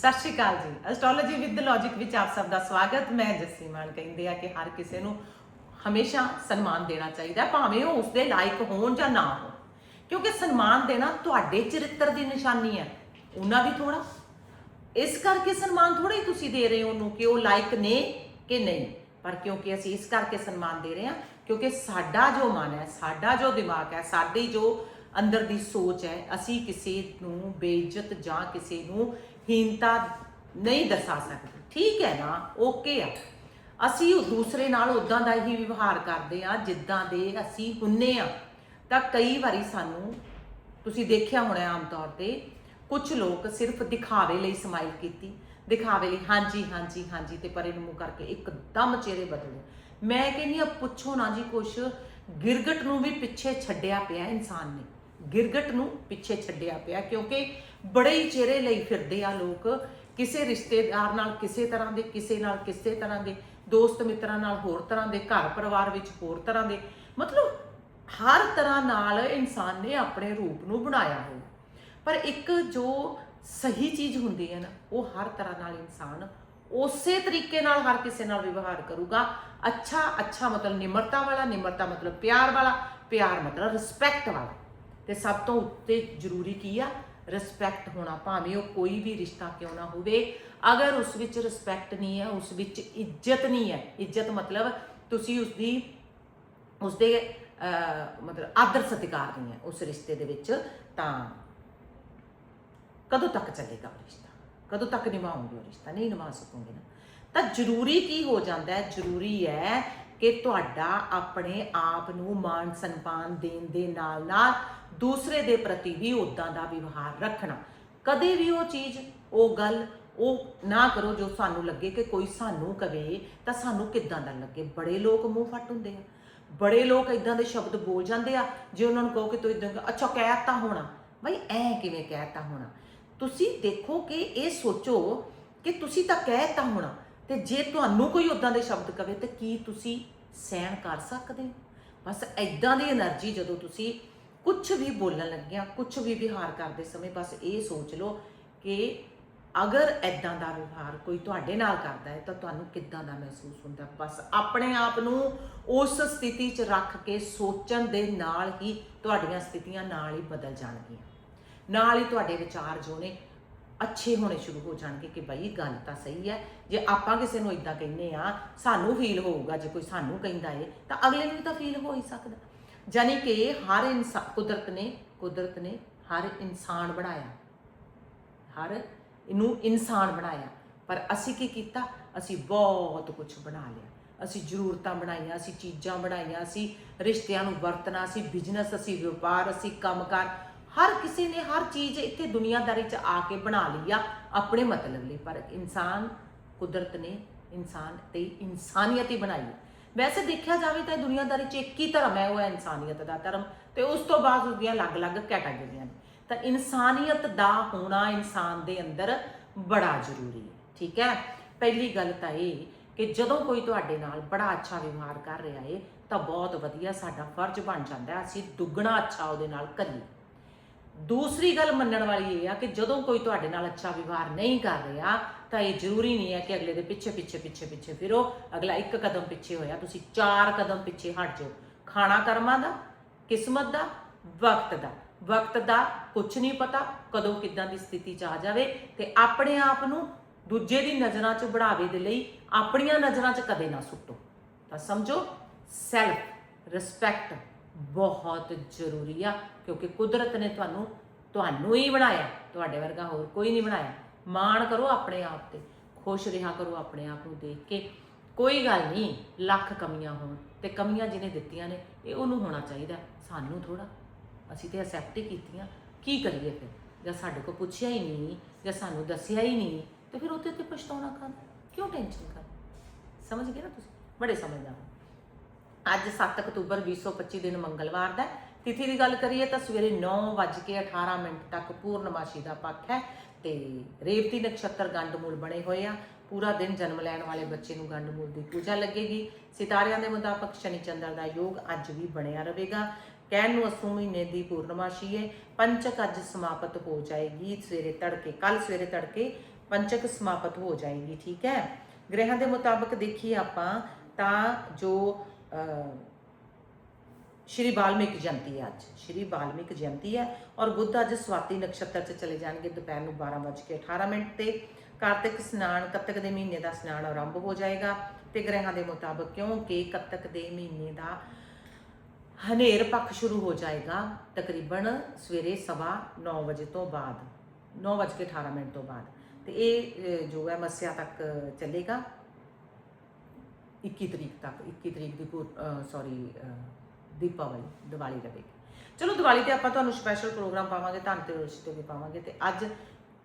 ਸਤਿ ਸ਼੍ਰੀ ਅਕਾਲ ਜੀ। Astrology with logic ਵਿੱਚ ਆਪ ਸਭ ਦਾ ਸਵਾਗਤ। ਮੈਂ ਜੱਸੀ ਮਾਨ ਕਹਿੰਦੇ ਆ ਕਿ ਹਰ ਕਿਸੇ ਨੂੰ ਹਮੇਸ਼ਾ ਸਨਮਾਨ ਦੇਣਾ ਚਾਹੀਦਾ ਭਾਵੇਂ ਉਹ ਉਸਦੇ ਲਾਇਕ ਹੋਣ ਜਾਂ ਨਾ ਹੋਣ। ਕਿਉਂਕਿ ਸਨਮਾਨ ਦੇਣਾ ਤੁਹਾਡੇ ਚਰਿੱਤਰ ਦੀ ਨਿਸ਼ਾਨੀ ਹੈ, ਉਹਨਾਂ ਦੀ ਥੋੜਾ ਇਸ ਕਰਕੇ ਸਨਮਾਨ ਥੋੜਾ ਹੀ ਤੁਸੀਂ ਦੇ ਰਹੇ ਹੋ ਉਹਨੂੰ ਕਿ ਉਹ ਲਾਇਕ ਨੇ ਕਿ ਨਹੀਂ। ਪਰ ਕਿਉਂਕਿ ਅਸੀਂ ਇਸ ਕਰਕੇ ਸਨਮਾਨ ਦੇ ਰਹੇ ਹਾਂ, ਕਿਉਂਕਿ ਸਾਡਾ ਜੋ ਮਨ ਹੈ, ਸਾਡਾ ਜੋ ਦਿਮਾਗ ਹੈ, ਸਾਡੀ ਜੋ ਅੰਦਰ ਦੀ ਸੋਚ ਹੈ, ਅਸੀਂ ਕਿਸੇ ਨੂੰ ਬੇਇੱਜ਼ਤ ਜਾਂ ਕਿਸੇ ਨੂੰ ਹੀਨਤਾ ਨਹੀਂ ਦਰਸਾ ਸਕਦੇ। ਠੀਕ ਹੈ ਨਾ? ਓਕੇ ਆ। ਅਸੀਂ ਉਹ ਦੂਸਰੇ ਨਾਲ ਉਦਾਂ ਦਾ ਹੀ ਵਿਵਹਾਰ ਕਰਦੇ ਆ ਜਿੱਦਾਂ ਦੇ ਅਸੀਂ ਹੁੰਨੇ ਆ। ਤਾਂ ਕਈ ਵਾਰੀ ਸਾਨੂੰ, ਤੁਸੀਂ ਦੇਖਿਆ ਹੋਣਾ ਆਮ ਤੌਰ ਤੇ ਕੁਝ ਲੋਕ ਸਿਰਫ ਦਿਖਾਵੇ ਲਈ ਸਮਾਈਲ ਕੀਤੀ, ਦਿਖਾਵੇ ਲਈ, ਹਾਂਜੀ ਹਾਂਜੀ ਹਾਂਜੀ, ਤੇ ਪਰੇ ਨੂੰ ਮੂੰਹ ਕਰਕੇ ਇੱਕਦਮ ਚਿਹਰੇ ਬਦਲੇ ਮੈਂ ਕਹਿੰਦੀ ਆ ਪੁੱਛੋ ਨਾ ਜੀ ਕੁਛ, ਗਿਰਗਟ ਨੂੰ ਵੀ ਪਿੱਛੇ ਛੱਡਿਆ ਪਿਆ ਇਨਸਾਨ ਨੇ। ਗਿਰਗਟ ਨੂੰ ਪਿੱਛੇ ਛੱਡਿਆ ਪਿਆ, ਕਿਉਂਕਿ ਬੜੇ ਹੀ ਚਿਹਰੇ ਲਈ ਫਿਰਦੇ ਆ ਲੋਕ, ਕਿਸੇ ਰਿਸ਼ਤੇਦਾਰ ਨਾਲ ਕਿਸੇ ਤਰ੍ਹਾਂ ਦੇ, ਕਿਸੇ ਨਾਲ ਕਿਸੇ ਤਰ੍ਹਾਂ ਦੇ, ਦੋਸਤ ਮਿੱਤਰਾਂ ਨਾਲ ਹੋਰ ਤਰ੍ਹਾਂ ਦੇ, ਘਰ ਪਰਿਵਾਰ ਵਿੱਚ ਹੋਰ ਤਰ੍ਹਾਂ ਦੇ, ਮਤਲਬ ਹਰ ਤਰ੍ਹਾਂ ਨਾਲ ਇਨਸਾਨ ਨੇ ਆਪਣੇ ਰੂਪ ਨੂੰ ਬਣਾਇਆ ਹੋਇਆ ਪਰ ਇੱਕ ਜੋ ਸਹੀ ਚੀਜ਼ ਹੁੰਦੀ ਹੈ ਨਾ, ਉਹ ਹਰ ਤਰ੍ਹਾਂ ਨਾਲ ਇਨਸਾਨ ਉਸੇ ਤਰੀਕੇ ਨਾਲ ਹਰ ਕਿਸੇ ਨਾਲ ਵਿਵਹਾਰ ਕਰੂਗਾ। ਅੱਛਾ ਅੱਛਾ ਮਤਲਬ ਨਿਮਰਤਾ ਵਾਲਾ, ਨਿਮਰਤਾ ਮਤਲਬ ਪਿਆਰ ਵਾਲਾ, ਪਿਆਰ ਮਤਲਬ ਰਿਸਪੈਕਟ ਵਾਲਾ। ਤੇ ਸਭ ਤੋਂ ਉੱਤੇ ਜ਼ਰੂਰੀ ਕੀ ਆ? ਰਿਸਪੈਕਟ ਹੋਣਾ ਭਾਵੇਂ ਉਹ ਕੋਈ ਵੀ ਰਿਸ਼ਤਾ ਕਿਉਂ ਨਾ ਹੋਵੇ। ਅਗਰ ਉਸ ਵਿੱਚ ਰਿਸਪੈਕਟ ਨਹੀਂ ਹੈ ਉਸ ਵਿੱਚ ਇੱਜ਼ਤ ਨਹੀਂ ਹੈ ਇੱਜ਼ਤ ਮਤਲਬ ਤੁਸੀਂ ਉਸ ਦੀ ਉਸਦੇ ਅਹ, ਮਤਲਬ ਆਦਰ ਸਤਿਕਾਰ ਨਹੀਂ ਹੈ ਉਸ ਰਿਸ਼ਤੇ ਦੇ ਵਿੱਚ ਤਾਂ ਕਦੋਂ ਤੱਕ ਚੱਲੇਗਾ ਉਹ ਰਿਸ਼ਤਾ? ਕਦੋਂ ਤੱਕ ਨਿਭਾਉਂਗੇ ਉਹ ਰਿਸ਼ਤਾ? ਨਹੀਂ ਨਿਭਾ ਸਕੋਗੇ ਨਾ। ਤਾਂ ਜ਼ਰੂਰੀ ਕੀ ਹੋ ਜਾਂਦਾ ਹੈ? ਜ਼ਰੂਰੀ ਹੈ ਕਿ ਤੁਹਾਡਾ ਆਪਣੇ ਆਪ ਨੂੰ ਮਾਣ ਸਨਮਾਨ ਦੇਣ ਦੇ ਨਾਲ ਨਾਲ ਦੂਸਰੇ ਦੇ ਪ੍ਰਤੀ ਵੀ ਉਦਾਂ ਦਾ ਵਿਵਹਾਰ ਰੱਖਣਾ। ਕਦੇ ਵੀ ਉਹ ਚੀਜ਼, ਉਹ ਗੱਲ, ਉਹ ਨਾ ਕਰੋ ਜੋ ਸਾਨੂੰ ਲੱਗੇ ਕਿ ਕੋਈ ਸਾਨੂੰ ਕਵੇ, ਤਾਂ ਸਾਨੂੰ ਕਿੱਦਾਂ ਦਾ ਲੱਗੇ? ਬੜੇ ਲੋਕ ਮੂੰਹ ਫੱਟ ਹੁੰਦੇ ਆ। ਬੜੇ ਲੋਕ ਇਦਾਂ ਦੇ ਸ਼ਬਦ ਬੋਲ ਜਾਂਦੇ ਆ, ਜੇ ਉਹਨਾਂ ਨੂੰ ਕਹੋ ਕਿ ਤੂੰ ਇਦਾਂ ਅੱਛਾ ਕਹਿਤਾ ਹੋਣਾ। ਬਈ ਐ ਕਿਵੇਂ ਕਹਿਤਾ ਹੋਣਾ? ਤੁਸੀਂ ਦੇਖੋ ਕਿ ਇਹ ਸੋਚੋ ਕਿ ਤੁਸੀਂ ਤਾਂ ਕਹਿਤਾ ਹੋਣਾ, ਤੇ ਜੇ ਤੁਹਾਨੂੰ ਕੋਈ ਉਦਾਂ ਦੇ ਸ਼ਬਦ ਕਵੇ, ਤਾਂ ਕੀ ਤੁਸੀਂ ਸਹਿਣ ਕਰ ਸਕਦੇ ਹੋ? ਬਸ ਐਦਾਂ ਦੀ એનર્ਜੀ ਜਦੋਂ ਤੁਸੀਂ ਕੁਝ ਵੀ ਬੋਲਣ ਲੱਗਿਆ ਕੁਝ ਵੀ ਵਿਹਾਰ ਕਰਦੇ ਸਮੇਂ ਬਸ ਇਹ ਸੋਚ ਲਓ ਕਿ ਅਗਰ ਐਦਾਂ ਦਾ ਵਿਵਹਾਰ ਕੋਈ ਤੁਹਾਡੇ ਨਾਲ ਕਰਦਾ ਹੈ ਤਾਂ ਤੁਹਾਨੂੰ ਕਿੱਦਾਂ ਦਾ ਮਹਿਸੂਸ ਹੁੰਦਾ? ਬਸ ਆਪਣੇ ਆਪ ਨੂੰ ਉਸ ਸਥਿਤੀ 'ਚ ਰੱਖ ਕੇ ਸੋਚਣ ਦੇ ਨਾਲ ਹੀ ਤੁਹਾਡੀਆਂ ਸਥਿਤੀਆਂ ਨਾਲ ਹੀ ਬਦਲ ਜਾਣਗੀਆਂ। ਨਾਲ ਹੀ ਤੁਹਾਡੇ ਵਿਚਾਰ ਜੋ ਨੇ ਅੱਛੇ ਹੋਣੇ ਸ਼ੁਰੂ ਹੋ ਜਾਣਗੇ ਕਿ ਬਈ ਗੱਲ ਤਾਂ ਸਹੀ ਹੈ, ਜੇ ਆਪਾਂ ਕਿਸੇ ਨੂੰ ਇਦਾਂ ਕਹਿੰਨੇ ਆ ਸਾਨੂੰ ਫੀਲ ਹੋਊਗਾ, ਜੇ ਕੋਈ ਸਾਨੂੰ ਕਹਿੰਦਾ ਏ, ਤਾਂ ਅਗਲੇ ਨੂੰ ਵੀ ਤਾਂ ਫੀਲ ਹੋ ਹੀ ਸਕਦਾ। ਜਾਨੀ ਕਿ ਹਰ ਇਨਸਾਨ ਕੁਦਰਤ ਨੇ ਕੁਦਰਤ ਨੇ ਹਰ ਇਨਸਾਨ ਬਣਾਇਆ। ਹਰ ਇਹਨੂੰ ਇਨਸਾਨ ਬਣਾਇਆ। ਪਰ ਅਸੀਂ ਕੀ ਕੀਤਾ? ਅਸੀਂ ਬਹੁਤ ਕੁਝ ਬਣਾ ਲਿਆ। ਅਸੀਂ ਜ਼ਰੂਰਤਾਂ ਬਣਾਈਆਂ, ਅਸੀਂ ਚੀਜ਼ਾਂ ਬਣਾਈਆਂ, ਅਸੀਂ ਰਿਸ਼ਤਿਆਂ ਨੂੰ ਵਰਤਣਾ, ਅਸੀਂ ਬਿਜ਼ਨਸ ਅਸੀਂ ਵਪਾਰ, ਅਸੀਂ ਕੰਮਕਾਰ। ਹਰ ਕਿਸੇ ਨੇ ਹਰ ਚੀਜ਼ ਇੱਥੇ ਦੁਨੀਆਦਾਰੀ 'ਚ ਆ ਕੇ ਬਣਾ ਲਈ ਆ, ਆਪਣੇ ਮਤਲਬ ਲਈ। ਪਰ ਇਨਸਾਨ ਕੁਦਰਤ ਨੇ ਇਨਸਾਨ ਤੇ ਇਨਸਾਨੀਅਤ ਹੀ ਬਣਾਈ। ਵੈਸੇ ਦੇਖਿਆ ਜਾਵੇ ਤਾਂ ਇਹ ਦੁਨੀਆਦਾਰੀ 'ਚ ਇੱਕ ਹੀ ਧਰਮ ਹੈ, ਉਹ ਹੈ ਇਨਸਾਨੀਅਤ ਦਾ ਧਰਮ ਤੇ ਉਸ ਤੋਂ ਬਾਅਦ ਉਸਦੀਆਂ ਅਲੱਗ-ਅਲੱਗ ਕੈਟਾਗਰੀਆਂ ਨੇ। ਤਾਂ ਇਨਸਾਨੀਅਤ ਦਾ ਹੋਣਾ ਇਨਸਾਨ ਦੇ ਅੰਦਰ ਬੜਾ ਜ਼ਰੂਰੀ ਹੈ, ਠੀਕ ਹੈ? ਪਹਿਲੀ ਗੱਲ ਤਾਂ ਇਹ ਕਿ ਜਦੋਂ ਕੋਈ ਤੁਹਾਡੇ ਨਾਲ ਬੜਾ ਅੱਛਾ ਵਿਵਹਾਰ ਕਰ ਰਿਹਾ ਏ, ਤਾਂ ਬਹੁਤ ਵਧੀਆ ਸਾਡਾ ਫਰਜ਼ ਬਣ ਜਾਂਦਾ ਅਸੀਂ ਦੁੱਗਣਾ ਅੱਛਾ ਉਹਦੇ ਨਾਲ ਕਰੀਏ। ਦੂਸਰੀ ਗੱਲ ਮੰਨਣ ਵਾਲੀ ਇਹ ਆ ਕਿ ਜਦੋਂ ਕੋਈ ਤੁਹਾਡੇ ਨਾਲ ਅੱਛਾ ਵਿਵਹਾਰ ਨਹੀਂ ਕਰ ਰਿਹਾ, ਤਾਂ ਇਹ ਜ਼ਰੂਰੀ ਨਹੀਂ ਹੈ ਕਿ ਅਗਲੇ ਦੇ ਪਿੱਛੇ ਪਿੱਛੇ ਪਿੱਛੇ ਪਿੱਛੇ ਫਿਰੋ। ਅਗਲਾ ਇੱਕ ਕਦਮ ਪਿੱਛੇ ਹੋਇਆ, ਤੁਸੀਂ ਚਾਰ ਕਦਮ ਪਿੱਛੇ ਹਟ ਜਾਓ। ਖਾਣਾ ਕਰਮਾਂ ਦਾ, ਕਿਸਮਤ ਦਾ, ਵਕਤ ਦਾ। ਵਕਤ ਦਾ ਕੁਝ ਨਹੀਂ ਪਤਾ ਕਦੋਂ ਕਿੱਦਾਂ ਦੀ ਸਥਿਤੀ ਚ ਆ ਜਾਵੇ ਤੇ ਆਪਣੇ ਆਪ ਨੂੰ ਦੂਜੇ ਦੀ ਨਜ਼ਰਾਂ 'ਚ ਬੜਾਵੇ ਦੇ ਲਈ ਆਪਣੀਆਂ ਨਜ਼ਰਾਂ 'ਚ ਕਦੇ ਨਾ ਸੁੱਟੋ। ਤਾਂ ਸਮਝੋ ਸੈਲਫ ਰਿਸਪੈਕਟ ਬਹੁਤ ਜ਼ਰੂਰੀ ਆ, ਕਿਉਂਕਿ ਕੁਦਰਤ ਨੇ ਤੁਹਾਨੂੰ ਤੁਹਾਨੂੰ ਹੀ ਬਣਾਇਆ, ਤੁਹਾਡੇ ਵਰਗਾ ਹੋਰ ਕੋਈ ਨਹੀਂ ਬਣਾਇਆ। ਮਾਣ ਕਰੋ ਆਪਣੇ ਆਪ ਤੇ, ਖੁਸ਼ ਰਿਹਾ ਕਰੋ ਆਪਣੇ ਆਪ ਨੂੰ ਦੇਖ ਕੇ। ਕੋਈ ਗੱਲ ਨਹੀਂ, ਲੱਖ ਕਮੀਆਂ ਹੋਣ ਤੇ ਕਮੀਆਂ ਜਿਹਨੇ ਦਿੱਤੀਆਂ ਨੇ, ਇਹ ਉਹਨੂੰ ਹੋਣਾ ਚਾਹੀਦਾ, ਸਾਨੂੰ ਥੋੜਾ ਅਸੀਂ ਤੇ ਅਸੈਪਟ ਹੀ ਕੀਤੀਆਂ, ਕੀ ਕਰੀਏ ਫਿਰ? ਜਾਂ ਸਾਡੇ ਕੋਲ ਪੁੱਛਿਆ ਹੀ ਨਹੀਂ, ਜਾਂ ਸਾਨੂੰ ਦੱਸਿਆ ਹੀ ਨਹੀਂ, ਤੇ ਫਿਰ ਉਹਦੇ ਤੇ ਪਛਤਾਉਣਾ ਕਰ ਕਿਉਂ ਟੈਨਸ਼ਨ ਕਰ? ਸਮਝ ਗਏ ਨਾ ਤੁਸੀਂ? ਬੜੇ ਸਮਝਦਾਰ ਹੋ। ਅੱਜ 7 ਅਕਤੂਬਰ 2025 ਦਿਨ ਮੰਗਲਵਾਰ ਦਾ ਤਿਥੀ ਦੀ ਗੱਲ ਕਰੀਏ ਤਾਂ ਸਵੇਰੇ 9:18 ਮਿੰਟ ਤੱਕ ਪੂਰਨਮਾਸ਼ੀ ਦਾ ਪੱਖ ਹੈ ਤੇ ਰੇਵਤੀ ਨਕਸ਼ਤਰ ਗੰਡਮੂਲ ਬਣੇ ਹੋਏ ਆ। ਪੂਰਾ ਦਿਨ ਜਨਮ ਲੈਣ ਵਾਲੇ ਬੱਚੇ ਨੂੰ ਗੰਡਮੂਲ ਦੀ ਪੂਜਾ ਲੱਗੇਗੀ। ਸਿਤਾਰਿਆਂ ਦੇ ਮੁਤਾਬਕ ਸ਼ਨੀ ਚੰਦਰ ਦਾ ਯੋਗ ਅੱਜ ਵੀ ਬਣਿਆ ਰਹੇਗਾ। ਕਹਿਣ ਨੂੰ ਅਸੂ ਮਹੀਨੇ ਦੀ ਪੂਰਨਮਾਸ਼ੀ ਹੈ ਪੰਚਕ ਅੱਜ ਸਮਾਪਤ ਹੋ ਜਾਏਗੀ। ਸਵੇਰੇ ਤੜਕੇ ਕੱਲ ਸਵੇਰੇ ਤੜਕੇ ਪੰਚਕ ਸਮਾਪਤ ਹੋ ਜਾਏਗੀ, ਠੀਕ ਹੈ? ਗ੍ਰਹਿਾਂ ਦੇ ਮੁਤਾਬਕ ਦੇਖੀਏ ਆਪਾਂ ਤਾਂ ਜੋ ਅਹ, ਸ਼੍ਰੀ ਵਾਲਮੀਕ ਜਯੰਤੀ ਹੈ ਅੱਜ। ਸ਼੍ਰੀ ਵਾਲਮੀਕ ਜਯੰਤੀ ਹੈ ਔਰ ਬੁੱਧ ਅੱਜ ਸਵਾਤੀ ਨਕਸ਼ਤਰ 'ਚ ਚਲੇ ਜਾਣਗੇ। ਦੁਪਹਿਰ ਨੂੰ 12:18 ਮਿੰਟ ਤੇ ਕਾਰਤਿਕ ਸਨਾਨ ਕੱਤਕ ਦੇ ਮਹੀਨੇ ਦਾ ਇਸ਼ਨਾਨ ਆਰੰਭ ਹੋ ਜਾਏਗਾ। ਤੇ ਗ੍ਰਹਿਾਂ ਦੇ ਮੁਤਾਬਕ ਕਿਉਂਕਿ ਕੱਤਕ ਦੇ ਮਹੀਨੇ ਦਾ ਹਨੇਰ ਪੱਖ ਸ਼ੁਰੂ ਹੋ ਜਾਏਗਾ ਤਕਰੀਬਨ ਸਵੇਰੇ ਸਵਾ 9 ਵਜੇ ਤੋਂ ਬਾਅਦ 9:18 ਮਿੰਟ ਤੋਂ ਬਾਅਦ। ਤੇ ਇਹ ਜੋ ਹੈ ਮੱਸਿਆ ਤੱਕ ਚੱਲੇਗਾ। 21 ਤਰੀਕ ਤੱਕ 21 ਤਰੀਕ ਦੀ ਸੌਰੀ ਦੀਪਾਵਲੀ ਦੀਵਾਲੀ ਰਹੇਗੀ ਚਲੋ ਦੀਵਾਲੀ ਤੇ ਆਪਾਂ ਤੁਹਾਨੂੰ ਸਪੈਸ਼ਲ ਪ੍ਰੋਗਰਾਮ ਪਾਵਾਂਗੇ ਧਨ ਤੇ ਰੋਸ਼ ਤੇ ਵੀ ਪਾਵਾਂਗੇ ਤੇ ਅੱਜ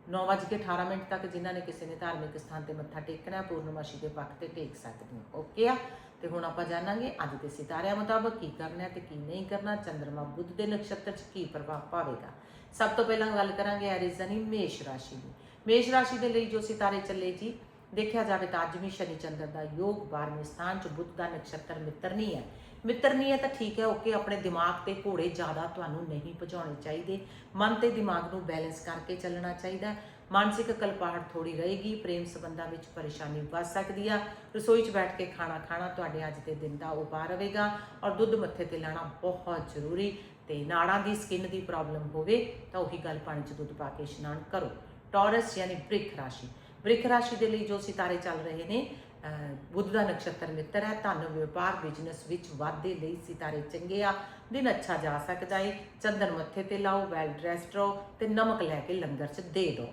9:18 ਮਿੰਟ ਤੱਕ ਜਿਨ੍ਹਾਂ ਨੇ ਕਿਸੇ ਨੇ ਧਾਰਮਿਕ ਸਥਾਨ ਤੇ ਮੱਥਾ ਟੇਕਣਾ ਹੈ, ਪੂਰਨਮਾਸ਼ੀ ਦੇ ਪੱਖ ਤੇ ਟੇਕ ਸਕਦੇ ਹੋ। ਓਕੇ ਆ? ਤੇ ਹੁਣ ਆਪਾਂ ਜਾਣਾਂਗੇ ਅੱਜ ਦੇ ਸਿਤਾਰਿਆਂ ਮੁਤਾਬਕ ਕੀ ਕਰਨਾ ਹੈ ਤੇ ਕੀ ਨਹੀਂ ਕਰਨਾ ਚੰਦਰਮਾ ਬੁੱਧ ਦੇ ਨਕਸ਼ਤਰ 'ਚ ਕੀ ਪ੍ਰਭਾਵ ਪਾਵੇਗਾ? ਸਭ ਤੋਂ ਪਹਿਲਾਂ ਗੱਲ ਕਰਾਂਗੇ ਐਰੀਜ਼ਨੀ ਮੇਸ਼ ਰਾਸ਼ੀ ਦੀ। ਮੇਸ਼ ਰਾਸ਼ੀ ਦੇ ਲਈ ਜੋ ਸਿਤਾਰੇ ਚੱਲੇ ਜੀ ਦੇਖਿਆ ਜਾਵੇ ਤਾਂ ਅੱਜ ਵੀ ਸ਼ਨੀ ਚੰਦਰ ਦਾ ਯੋਗ 12ਵੇਂ ਸਥਾਨ 'ਚ ਬੁੱਧ ਦਾ ਨਕਸ਼ਤਰ ਮਿੱਤਰਨੀ ਹੈ। ਮਿੱਤਰਨੀ ਹੈ ਤਾਂ ਠੀਕ ਹੈ, ਓਕੇ, ਆਪਣੇ ਦਿਮਾਗ ਤੇ ਘੋੜੇ ਜ਼ਿਆਦਾ ਤੁਹਾਨੂੰ ਨਹੀਂ ਭਜਾਉਣੇ ਚਾਹੀਦੇ। ਮਨ ਤੇ ਦਿਮਾਗ ਨੂੰ ਬੈਲੈਂਸ ਕਰਕੇ ਚੱਲਣਾ ਚਾਹੀਦਾ ਹੈ। ਮਾਨਸਿਕ ਕਲਪਾਹਟ ਥੋੜੀ ਰਹੇਗੀ, ਪ੍ਰੇਮ ਸੰਬੰਧਾਂ ਵਿੱਚ ਪਰੇਸ਼ਾਨੀ ਵੱਧ ਸਕਦੀ ਆ। ਰਸੋਈ 'ਚ ਬੈਠ ਕੇ ਖਾਣਾ ਖਾਣਾ ਤੁਹਾਡੇ ਅੱਜ ਦੇ ਦਿਨ ਦਾ ਉਪਾਅ ਰਹੇਗਾ ਔਰ ਦੁੱਧ ਮੱਥੇ ਤੇ ਲਾਣਾ ਬਹੁਤ ਜ਼ਰੂਰੀ ਤੇ ਨਾੜਾਂ ਦੀ ਸਕਿਨ ਦੀ ਪ੍ਰੋਬਲਮ ਹੋਵੇ ਤਾਂ ਉਹੀ ਗੱਲ ਪਾਣੀ 'ਚ ਦੁੱਧ ਪਾ ਕੇ ਇਸ਼ਨਾਨ ਕਰੋ। ਟੌਰਸ ਯਾਨੀ ਬ੍ਰਿਖ ਰਾਸ਼ੀ। ਬ੍ਰਿਖ ਰਾਸ਼ੀ ਦੇ ਲਈ ਜੋ ਸਿਤਾਰੇ ਚੱਲ ਰਹੇ ਨੇ ਬੁੱਧ ਦਾ ਨਕਸ਼ਤਰ ਮਿੱਤਰ ਹੈ ਤੁਹਾਨੂੰ ਵਪਾਰ ਬਿਜ਼ਨਸ ਵਿੱਚ ਵਾਧੇ ਲਈ ਸਿਤਾਰੇ ਚੰਗੇ ਆ, ਦਿਨ ਅੱਛਾ ਜਾ ਸਕਦਾ ਏ, ਚੰਦਨ ਮੱਥੇ ਤੇ ਲਾਓ ਵੈਲ ਡਰੈਸਡ ਰਹੋ ਤੇ ਨਮਕ ਲੈ ਕੇ ਲੰਗਰ 'ਚ ਦੇ ਦਿਓ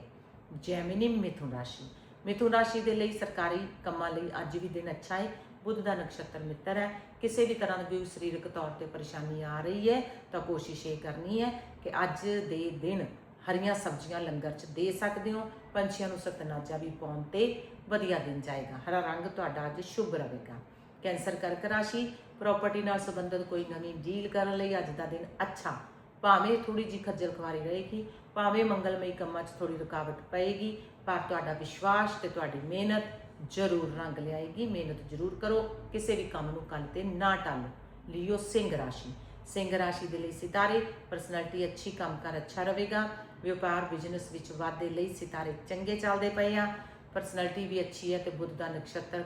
ਜੈਮਿਨੀ ਮਿਥੁਨ ਰਾਸ਼ੀ। ਮਿਥੁਨ ਰਾਸ਼ੀ ਦੇ ਲਈ ਸਰਕਾਰੀ ਕੰਮਾਂ ਲਈ ਅੱਜ ਵੀ ਦਿਨ ਅੱਛਾ ਏ, ਬੁੱਧ ਦਾ ਨਕਸ਼ਤਰ ਮਿੱਤਰ ਹੈ। ਕਿਸੇ ਵੀ ਤਰ੍ਹਾਂ ਦੀ ਸਰੀਰਕ ਤੌਰ ਤੇ ਪਰੇਸ਼ਾਨੀ ਆ ਰਹੀ ਹੈ ਤਾਂ ਕੋਸ਼ਿਸ਼ ਇਹ ਕਰਨੀ ਹੈ ਕਿ ਅੱਜ ਦੇ ਦਿਨ ਹਰੀਆਂ ਸਬਜ਼ੀਆਂ ਲੰਗਰ 'ਚ ਦੇ ਸਕਦੇ ਹੋ। ਪੰਛੀਆਂ ਨੂੰ ਸਤਨਾਜਾ ਵੀ ਪਾਉਣ ਤੇ ਵਧੀਆ ਦਿਨ ਜਾਏਗਾ। ਹਰਾ ਰੰਗ ਤੁਹਾਡਾ ਅੱਜ ਸ਼ੁਭ ਰਹੇਗਾ। ਕੈਂਸਰ ਕਰਕ ਰਾਸ਼ੀ ਪ੍ਰਾਪਰਟੀ ਨਾਲ ਸੰਬੰਧਿਤ ਕੋਈ ਨਵੀਂ ਡੀਲ ਕਰਨ ਲਈ ਅੱਜ ਦਾ ਦਿਨ ਅੱਛਾ। ਭਾਵੇਂ ਥੋੜੀ ਜੀ ਖੱਜਲ ਖਵਾਰੀ ਰਹੇਗੀ, ਭਾਵੇਂ ਮੰਗਲਮਈ ਕੰਮਾਂ 'ਚ ਥੋੜੀ ਰੁਕਾਵਟ ਪਏਗੀ, ਪਰ ਤੁਹਾਡਾ ਵਿਸ਼ਵਾਸ ਤੇ ਤੁਹਾਡੀ ਮਿਹਨਤ ਜ਼ਰੂਰ ਰੰਗ ਲਿਆਏਗੀ। ਮਿਹਨਤ ਜ਼ਰੂਰ ਕਰੋ, ਕਿਸੇ ਵੀ ਕੰਮ ਨੂੰ ਕੱਲ ਤੇ ਨਾ ਟਾਲੋ। ਲਿਓ ਸਿੰਘ ਰਾਸ਼ੀ। ਸਿੰਘ ਰਾਸ਼ੀ ਦੇ ਲਈ ਸਿਤਾਰੇ ਪਰਸਨੈਲਿਟੀ ਅੱਛੀ, ਕੰਮਕਾਰ ਅੱਛਾ ਰਹੇਗਾ। ਵਪਾਰ ਬਿਜ਼ਨਸ ਵਿੱਚ ਵਾਧੇ ਲਈ ਸਿਤਾਰੇ ਚੰਗੇ ਚੱਲਦੇ ਪਏ ਆ। ਪਰਸਨੈਲਿਟੀ ਵੀ ਅੱਛੀ ਹੈ ਤੇ ਬੁੱਧ ਦਾ ਨਕਸ਼ਤਰ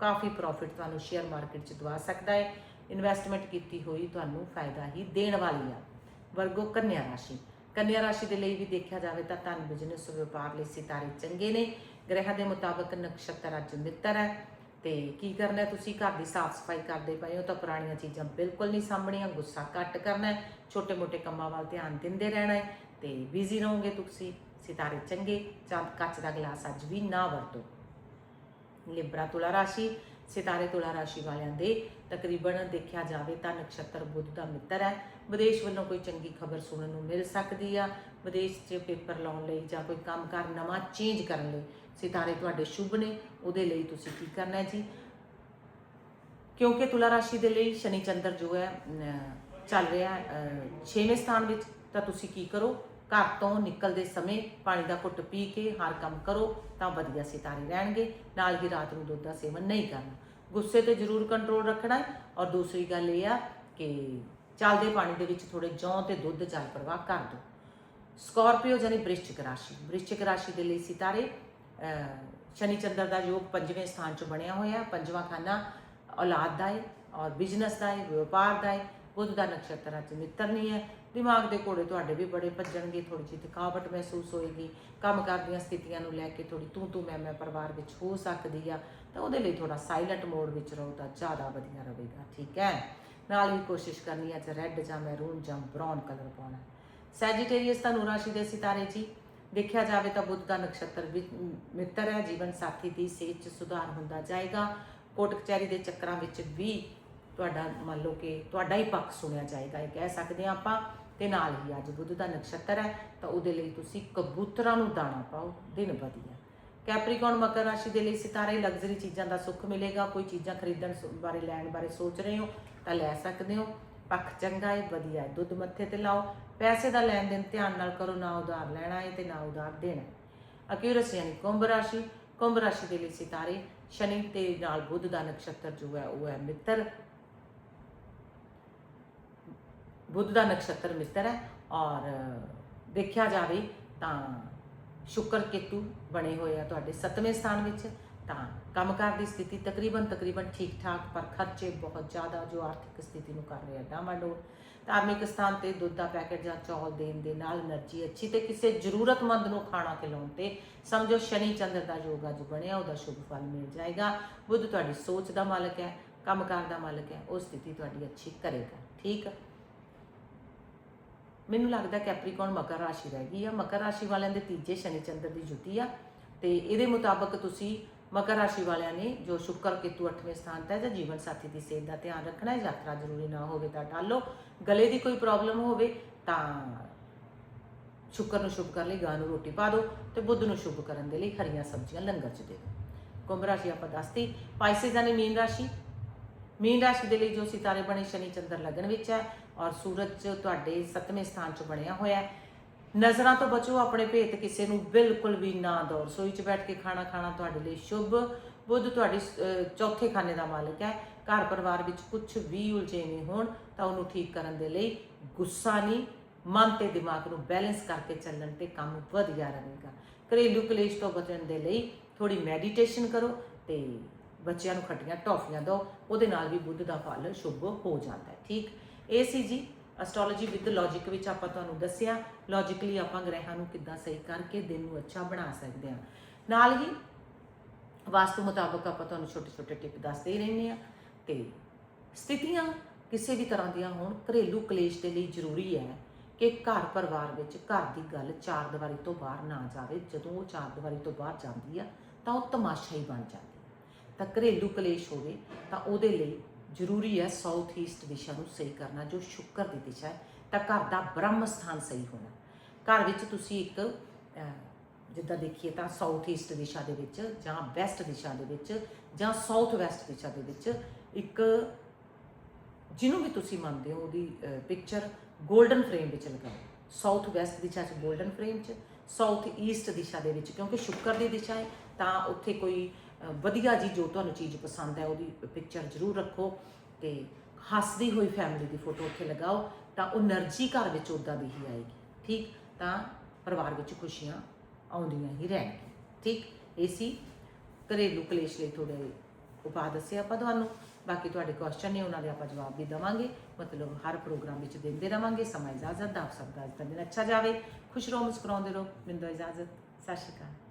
ਕਾਫੀ ਪ੍ਰੋਫਿਟ ਤੁਹਾਨੂੰ ਸ਼ੇਅਰ ਮਾਰਕੀਟ 'ਚ ਦਵਾ ਸਕਦਾ ਹੈ। ਇਨਵੈਸਟਮੈਂਟ ਕੀਤੀ ਹੋਈ ਤੁਹਾਨੂੰ ਫਾਇਦਾ ਹੀ ਦੇਣ ਵਾਲੀ ਆ। ਵਰਗੋ ਕੰਨਿਆ ਰਾਸ਼ੀ। ਕੰਨਿਆ ਰਾਸ਼ੀ ਦੇ ਲਈ ਵੀ ਦੇਖਿਆ ਜਾਵੇ ਤਾਂ ਧਨ ਬਿਜ਼ਨਸ ਵਪਾਰ ਲਈ ਸਿਤਾਰੇ ਚੰਗੇ ਨੇ। ਗ੍ਰਹਿਾਂ ਦੇ ਮੁਤਾਬਕ ਨਕਸ਼ਤਰ ਅੱਜ ਮਿੱਤਰ ਹੈ। ਤੇ ਕੀ ਕਰਨਾ ਤੁਸੀਂ ਘਰ ਦੀ ਸਾਫ਼ ਸਫ਼ਾਈ ਕਰਦੇ ਪਏ ਹੋ ਤਾਂ ਪੁਰਾਣੀਆਂ ਚੀਜ਼ਾਂ ਬਿਲਕੁਲ ਨਹੀਂ ਸਾਂਭਣੀਆਂ ਗੁੱਸਾ ਘੱਟ ਕਰਨਾ ਹੈ। ਛੋਟੇ-ਮੋਟੇ ਕੰਮਾਂ ਵੱਲ ਧਿਆਨ ਦਿੰਦੇ ਰਹਿਣਾ ਹੈ। ਤੇ ਬਿਜ਼ੀ ਰਹੋਗੇ ਤੁਸੀਂ, ਸਿਤਾਰੇ ਚੰਗੇ, ਚੰਦ ਕੱਚ ਦਾ ਗਲਾਸ ਅੱਜ ਵੀ ਨਾ ਵਰਤੋ। ਲਿਬਰਾ ਤੁਲਾ ਰਾਸ਼ੀ, ਸਿਤਾਰੇ ਤੁਲਾ ਰਾਸ਼ੀ ਵਾਲਿਆਂ ਦੇ ਤਕਰੀਬਨ ਦੇਖਿਆ ਜਾਵੇ ਤਾਂ ਨਕਸ਼ਤਰ ਬੁੱਧ ਦਾ ਮਿੱਤਰ ਹੈ। ਵਿਦੇਸ਼ ਵੱਲੋਂ ਕੋਈ ਚੰਗੀ ਖਬਰ ਸੁਣਨ ਨੂੰ ਮਿਲ ਸਕਦੀ ਆ। ਵਿਦੇਸ਼ 'ਚ ਪੇਪਰ ਲਾਉਣ ਲਈ ਜਾਂ ਕੋਈ ਕੰਮਕਾਰ ਨਵਾਂ ਚੇਂਜ ਕਰਨ ਲਈ ਸਿਤਾਰੇ ਤੁਹਾਡੇ ਸ਼ੁਭ ਨੇ, ਉਹਦੇ ਲਈ ਤੁਸੀਂ ਕੀ ਕਰਨਾ ਹੈ ਜੀ? ਕਿਉਂਕਿ ਤੁਲਾ ਰਾਸ਼ੀ ਦੇ ਲਈ ਸ਼ਨੀ ਚੰਦਰ ਜੋ ਹੈ ਚੱਲ ਰਿਹਾ 6ਵੇਂ ਸਥਾਨ ਵਿੱਚ। ਤਾਂ ਤੁਸੀਂ ਕੀ ਕਰੋ? ਘਰ ਤੋਂ ਨਿਕਲਦੇ ਸਮੇਂ ਪਾਣੀ ਦਾ ਘੁੱਟ ਪੀ ਕੇ ਹਰ ਕੰਮ ਕਰੋ ਤਾਂ ਵਧੀਆ ਸਿਤਾਰੇ ਰਹਿਣਗੇ। ਨਾਲ ਹੀ ਰਾਤ ਨੂੰ ਦੁੱਧ ਦਾ ਸੇਵਨ ਨਹੀਂ ਕਰਨਾ। ਗੁੱਸੇ ਤੇ ਜ਼ਰੂਰ ਕੰਟਰੋਲ ਰੱਖਣਾ ਔਰ ਦੂਸਰੀ ਗੱਲ ਇਹ ਆ ਕਿ ਚੱਲਦੇ ਪਾਣੀ ਦੇ ਵਿੱਚ ਥੋੜੇ ਜੌਂ ਤੇ ਦੁੱਧ ਜਲ ਪ੍ਰਵਾਹ ਕਰ ਦਿਓ। ਸਕਾਰਪੀਓ ਜਾਨੀ ਬ੍ਰਿਸ਼ਚਿਕ ਰਾਸ਼ੀ। ਬ੍ਰਿਸ਼ਚਿਕ ਰਾਸ਼ੀ ਦੇ ਲਈ ਸਿਤਾਰੇ ਅਹ, ਸ਼ਨੀ ਚੰਦਰ ਦਾ ਯੋਗ ਪੰਜਵੇਂ ਸਥਾਨ 'ਚ ਬਣਿਆ ਹੋਇਆ। ਪੰਜਵਾਂ ਖਾਨਾ ਔਲਾਦ ਦਾ ਹੈ ਔਰ ਬਿਜ਼ਨਸ ਦਾ ਹੈ ਵਪਾਰ ਦਾ ਹੈ ਬੁੱਧ ਦਾ ਨਕਸ਼ਤਰ ਅੱਜ ਮਿੱਤਰ ਨਹੀਂ ਹੈ। ਦਿਮਾਗ ਦੇ ਘੋੜੇ ਤੁਹਾਡੇ ਵੀ ਬੜੇ ਭੱਜਣਗੇ ਥੋੜੀ ਜਿਹੀ ਥਕਾਵਟ ਮਹਿਸੂਸ ਹੋਏਗੀ। ਕੰਮ ਕਰਦੀਆਂ ਸਥਿਤੀਆਂ ਨੂੰ ਲੈ ਕੇ ਥੋੜੀ ਤੂੰ ਤੂੰ ਮੈਂ ਮੈਂ ਪਰਿਵਾਰ ਵਿੱਚ ਹੋ ਸਕਦੀ ਆ, ਤਾਂ ਉਹਦੇ ਲਈ ਥੋੜਾ ਸਾਇਲੈਂਟ ਮੋਡ ਵਿੱਚ ਰਹੋ ਤਾਂ ਜ਼ਿਆਦਾ ਵਧੀਆ ਰਹੇਗਾ, ਠੀਕ ਹੈ? ਨਾਲ ਹੀ ਕੋਸ਼ਿਸ਼ ਕਰਨੀ ਹੈ ਕਿ ਰੈੱਡ ਜਾਂ ਮੈਰੂਨ ਜਾਂ ਬ੍ਰਾਊਨ ਕਲਰ ਪਾਉਣਾ। ਸੈਜੀਟੇਰੀਅਸ ਧਨੁ ਰਾਸ਼ੀ ਦੇ ਸਿਤਾਰੇ ਜੀ। ਦੇਖਿਆ ਜਾਵੇ ਤਾਂ ਬੁੱਧ ਦਾ ਨਕਸ਼ਤਰ ਵੀ ਮਿੱਤਰ ਹੈ, ਜੀਵਨ ਸਾਥੀ ਦੀ ਸਿਹਤ 'ਚ ਸੁਧਾਰ ਹੁੰਦਾ ਜਾਏਗਾ। ਕੋਟ ਕਚਹਿਰੀ ਦੇ ਚੱਕਰਾਂ ਵਿੱਚ ਵੀ ਤੁਹਾਡਾ ਮੰਨ ਲਓ ਕਿ ਤੁਹਾਡਾ ਹੀ ਪੱਖ ਸੁਣਿਆ ਜਾਏਗਾ, ਇਹ ਕਹਿ ਸਕਦੇ ਹਾਂ ਆਪਾਂ। ਤੇ ਨਾਲ ਹੀ ਅੱਜ ਬੁੱਧ ਦਾ ਨਕਸ਼ਤਰ ਹੈ, ਤਾਂ ਉਹਦੇ ਲਈ ਤੁਸੀਂ ਕਬੂਤਰਾਂ ਨੂੰ ਦਾਣਾ ਪਾਓ, ਦਿਨ ਵਧੀਆ। ਕੈਪਰੀਕੌਨ ਮਕਰ ਰਾਸ਼ੀ ਦੇ ਲਈ ਸਿਤਾਰੇ ਲਗਜ਼ਰੀ ਚੀਜ਼ਾਂ ਦਾ ਸੁੱਖ ਮਿਲੇਗਾ, ਕੋਈ ਚੀਜ਼ਾਂ ਖਰੀਦਣ ਸ- ਬਾਰੇ ਲੈਣ ਬਾਰੇ ਸੋਚ ਰਹੇ ਹੋ, ਤਾਂ ਲੈ ਸਕਦੇ ਹੋ। ਪੱਖ ਚੰਗਾ ਹੈ ਵਧੀਆ ਹੈ ਦੁੱਧ ਮੱਥੇ ਤੇ ਲਾਓ। ਪੈਸੇ ਦਾ ਲੈਣ ਦੇਣ ਧਿਆਨ ਨਾਲ ਕਰੋ, ਨਾ ਉਧਾਰ ਲੈਣਾ ਹੈ ਤੇ ਨਾ ਉਧਾਰ ਦੇਣਾ ਹੈ ਅਕਿਊਰਸ ਯਾਨੀ ਕੁੰਭ ਰਾਸ਼ੀ ਕੁੰਭ ਰਾਸ਼ੀ ਦੇ ਲਈ ਸਿਤਾਰੇ, ਸ਼ਨੀ ਤੇ ਨਾਲ ਬੁੱਧ ਦਾ ਨਕਸ਼ਤਰ ਜੋ ਹੈ, ਉਹ ਹੈ ਮਿੱਤਰ। ਬੁੱਧ ਦਾ ਨਕਸ਼ਤਰ ਮਿੱਤਰ ਹੈ ਔਰ, ਦੇਖਿਆ ਜਾਵੇ ਤਾਂ ਸ਼ੁਕਰ ਕੇਤੂ ਬਣੇ ਹੋਏ ਆ ਤੁਹਾਡੇ 7ਵੇਂ ਸਥਾਨ ਵਿੱਚ, ਤਾਂ ਕੰਮਕਾਰ ਦੀ ਸਥਿਤੀ ਤਕਰੀਬਨ ਤਕਰੀਬਨ ਠੀਕ ਠਾਕ ਪਰ ਖਰਚੇ ਬਹੁਤ ਜ਼ਿਆਦਾ ਜੋ ਆਰਥਿਕ ਸਥਿਤੀ ਨੂੰ ਕਰ ਰਿਹਾ ਡਾਮਾਡੋਲ ਧਾਰਮਿਕ ਸਥਾਨ ਤੇ ਦੁੱਧ ਦਾ ਪੈਕੇਟ ਜਾਂ ਚੌਲ ਦੇਣ ਦੇ ਨਾਲ એનર્ਜੀ ਅੱਛੀ ਤੇ ਕਿਸੇ ਜ਼ਰੂਰਤਮੰਦ ਨੂੰ ਖਾਣਾ ਖਿਲਾਉਣ ਤੇ ਸਮਝੋ ਸ਼ਨੀ ਚੰਦਰ ਦਾ ਯੋਗ ਅੱਜ ਬਣਿਆ, ਉਹਦਾ ਸ਼ੁਭ ਫਲ ਮਿਲ ਜਾਏਗਾ। ਬੁੱਧ ਤੁਹਾਡੀ ਸੋਚ ਦਾ ਮਾਲਕ ਹੈ, ਕੰਮਕਾਰ ਦਾ ਮਾਲਕ ਹੈ, ਉਹ ਸਥਿਤੀ ਤੁਹਾਡੀ ਅੱਛੀ ਕਰੇਗਾ, ਠੀਕ ਹੈ? ਮੈਨੂੰ ਲੱਗਦਾ ਕੈਪਰੀਕੌਨ ਮਕਰ ਰਾਸ਼ੀ ਰਹਿ ਗਈ ਆ। ਮਕਰ ਰਾਸ਼ੀ ਵਾਲਿਆਂ ਦੇ ਤੀਜੇ ਸ਼ਨੀ ਚੰਦਰ ਦੀ ਜੁਤੀ ਆ ਤੇ ਇਹਦੇ ਮੁਤਾਬਕ ਤੁਸੀਂ ਮਕਰ ਰਾਸ਼ੀ ਵਾਲਿਆਂ ਨੇ ਜੋ ਸ਼ੁਕਰ, ਕੇਤੂ 8ਵੇਂ ਸਥਾਨ ਤੇ ਜਾਂ ਜੀਵਨ ਸਾਥੀ ਦੀ ਸਿਹਤ ਦਾ ਧਿਆਨ ਰੱਖਣਾ ਹੈ, ਯਾਤਰਾ ਜ਼ਰੂਰੀ ਨਾ ਹੋਵੇ ਤਾਂ ਟਾਲੋ ਗਲੇ ਦੀ ਕੋਈ ਪ੍ਰੋਬਲਮ ਹੋਵੇ ਤਾਂ ਸ਼ੁਕਰ ਨੂੰ ਸ਼ੁਭ ਕਰਨ ਲਈ ਗਾਂ ਨੂੰ ਰੋਟੀ ਪਾ ਦਿਓ ਤੇ ਬੁੱਧ ਨੂੰ ਸ਼ੁਭ ਕਰਨ ਦੇ ਲਈ ਹਰੀਆਂ ਸਬਜ਼ੀਆਂ ਲੰਗਰ 'ਚ ਦੇ ਦਿਓ। ਕੁੰਭ ਰਾਸ਼ੀ ਆਪਾਂ ਦੱਸਤੀ। ਪਾਈਸਿਸ ਯਾਨੀ ਮੀਨ ਰਾਸ਼ੀ ਮੀਨ ਰਾਸ਼ੀ ਦੇ ਲਈ ਜੋ ਸਿਤਾਰੇ ਬਣੇ ਸ਼ਨੀ ਚੰਦਰ ਲਗਨ ਵਿੱਚ ਹੈ ਔਰ ਸੂਰਜ ਤੁਹਾਡੇ 7ਵੇਂ ਸਥਾਨ 'ਚ ਬਣਿਆ ਹੋਇਆ ਹੈ। ਨਜ਼ਰਾਂ ਤੋਂ ਬਚੋ, ਆਪਣੇ ਭੇਤ ਕਿਸੇ ਨੂੰ ਬਿਲਕੁਲ ਵੀ ਨਾ ਦਿਓ ਰਸੋਈ 'ਚ ਬੈਠ ਕੇ ਖਾਣਾ ਖਾਣਾ ਤੁਹਾਡੇ ਲਈ ਸ਼ੁਭ, ਬੁੱਧ ਤੁਹਾਡੀ ਚੌਥੇ ਖਾਨੇ ਦਾ ਮਾਲਕ ਹੈ। ਘਰ ਪਰਿਵਾਰ ਵਿੱਚ ਕੁਝ ਵੀ ਉਲਝੇਵੇਂ ਹੋਣ, ਤਾਂ ਉਹਨੂੰ ਠੀਕ ਕਰਨ ਦੇ ਲਈ ਗੁੱਸਾ ਨਹੀਂ, ਮਨ ਤੇ ਦਿਮਾਗ ਨੂੰ ਬੈਲੈਂਸ ਕਰਕੇ ਚੱਲਣ ਤੇ ਕੰਮ ਵਧੀਆ ਰਹੇਗਾ। ਘਰੇਲੂ ਕਲੇਸ਼ ਤੋਂ ਬਚਣ ਦੇ ਲਈ ਥੋੜੀ ਮੈਡੀਟੇਸ਼ਨ ਕਰੋ ਤੇ ਬੱਚਿਆਂ ਨੂੰ ਖੱਟੀਆਂ ਟੌਫੀਆਂ ਦਿਓ ਉਹਦੇ ਨਾਲ ਵੀ ਬੁੱਧ ਦਾ ਫਲ ਸ਼ੁਭ ਹੋ ਜਾਂਦਾ ਹੈ। ਠੀਕ? ਇਹ ਸੀ ਜੀ ਐਸਟ੍ਰੋਲੋਜੀ ਵਿਦ ਲੌਜੀਕ ਵਿੱਚ ਆਪਾਂ ਤੁਹਾਨੂੰ ਦੱਸਿਆ। ਲੌਜੀਕਲੀ ਆਪਾਂ ਗ੍ਰਹਿਾਂ ਨੂੰ ਕਿੱਦਾਂ ਸਹੀ ਕਰਕੇ ਦਿਨ ਨੂੰ ਅੱਛਾ ਬਣਾ ਸਕਦੇ ਹਾਂ। ਨਾਲ ਹੀ ਵਾਸਤੂ ਮੁਤਾਬਕ ਆਪਾਂ ਤੁਹਾਨੂੰ ਛੋਟੇ ਛੋਟੇ ਟਿਪ ਦੱਸਦੇ ਹੀ ਰਹਿੰਦੇ ਆ ਤੇ ਸਥਿਤੀਆਂ ਕਿਸੇ ਵੀ ਤਰ੍ਹਾਂ ਦੀਆਂ ਹੋਣ, ਘਰੇਲੂ ਕਲੇਸ਼ ਦੇ ਲਈ ਜ਼ਰੂਰੀ ਹੈ ਕਿ ਘਰ ਪਰਿਵਾਰ ਵਿੱਚ ਘਰ ਦੀ ਗੱਲ ਚਾਰ ਦੀਵਾਰੀ ਤੋਂ ਬਾਹਰ ਨਾ ਜਾਵੇ। ਜਦੋਂ ਉਹ ਚਾਰ ਦੀਵਾਰੀ ਤੋਂ ਬਾਹਰ ਜਾਂਦੀ ਆ ਤਾਂ ਉਹ ਤਮਾਸ਼ਾ ਹੀ ਬਣ ਜਾਂਦਾ ਤਾਂ ਘਰੇਲੂ ਕਲੇਸ਼ ਹੋਵੇ ਤਾਂ ਉਹਦੇ ਲਈ ਜ਼ਰੂਰੀ ਹੈ ਸਾਊਥ ਈਸਟ ਦਿਸ਼ਾ ਨੂੰ ਸਹੀ ਕਰਨਾ, ਜੋ ਸ਼ੁੱਕਰ ਦੀ ਦਿਸ਼ਾ ਹੈ, ਤਾਂ ਘਰ ਦਾ ਬ੍ਰਹਮ ਸਥਾਨ ਸਹੀ ਹੋਣਾ। ਘਰ ਵਿੱਚ ਤੁਸੀਂ ਇੱਕ ਜਿੱਦਾਂ ਦੇਖੀਏ ਤਾਂ ਸਾਊਥ ਈਸਟ ਦਿਸ਼ਾ ਦੇ ਵਿੱਚ ਜਾਂ ਵੈਸਟ ਦਿਸ਼ਾ ਦੇ ਵਿੱਚ ਜਾਂ ਸਾਊਥ ਵੈਸਟ ਦਿਸ਼ਾ ਦੇ ਵਿੱਚ ਇੱਕ ਜਿਹਨੂੰ ਵੀ ਤੁਸੀਂ ਮੰਨਦੇ ਹੋ ਉਹਦੀ ਪਿਕਚਰ 골ਡਨ ਫਰੇਮ ਵਿੱਚ ਲਗਾਓ। ਸਾਊਥ ਵੈਸਟ ਦਿਸ਼ਾ 'ਚ 골ਡਨ ਫਰੇਮ 'ਚ ਸਾਊਥ ਈਸਟ ਦਿਸ਼ਾ ਦੇ ਵਿੱਚ ਕਿਉਂਕਿ ਸ਼ੁੱਕਰ ਦੀ ਦਿਸ਼ਾ ਹੈ, ਤਾਂ ਉੱਥੇ ਕੋਈ ਵਧੀਆ ਜੀ ਜੋ ਤੁਹਾਨੂੰ ਚੀਜ਼ ਪਸੰਦ ਹੈ ਉਹਦੀ ਪਿਕਚਰ ਜ਼ਰੂਰ ਰੱਖੋ ਤੇ ਹੱਸਦੀ ਹੋਈ ਫੈਮਿਲੀ ਦੀ ਫੋਟੋ ਉੱਥੇ ਲਗਾਓ, ਤਾਂ ਉਹ એનર્ਜੀ ਘਰ ਵਿੱਚ ਉਦਾਂ ਦੀ ਹੀ ਆਏਗੀ, ਠੀਕ? ਤਾਂ ਪਰਿਵਾਰ ਵਿੱਚ ਖੁਸ਼ੀਆਂ ਆਉਂਦੀਆਂ ਹੀ ਰਹਿਣਗੀਆਂ, ਠੀਕ? ਏਸੀ ਘਰੇਲੂ ਕਲੇਸ਼ ਲਈ ਥੋੜੇ ਉਪਾਅ ਦੱਸੇ ਆਪਾਂ ਤੁਹਾਨੂੰ, ਬਾਕੀ ਤੁਹਾਡੇ ਕੁਐਸਚਨ ਨੇ ਉਹਨਾਂ ਦੇ ਆਪਾਂ ਜਵਾਬ ਵੀ ਦਵਾਂਗੇ, ਮਤਲਬ ਹਰ ਪ੍ਰੋਗਰਾਮ ਵਿੱਚ ਦਿੰਦੇ ਰਵਾਂਗੇ, ਸਮਾਂ ਇਜਾਜ਼ਤ ਦਾ ਆਪ ਸਭ ਦਾ ਅੱਜ ਦਾ ਦਿਨ ਅੱਛਾ ਜਾਵੇ, ਖੁਸ਼ ਰਹੋ, ਮੁਸਕਰਾਉਂਦੇ ਰਹੋ ਮਿੰਦੋ ਇਜਾਜ਼ਤ, ਸਤਿ ਸ਼੍ਰੀ ਅਕਾਲ।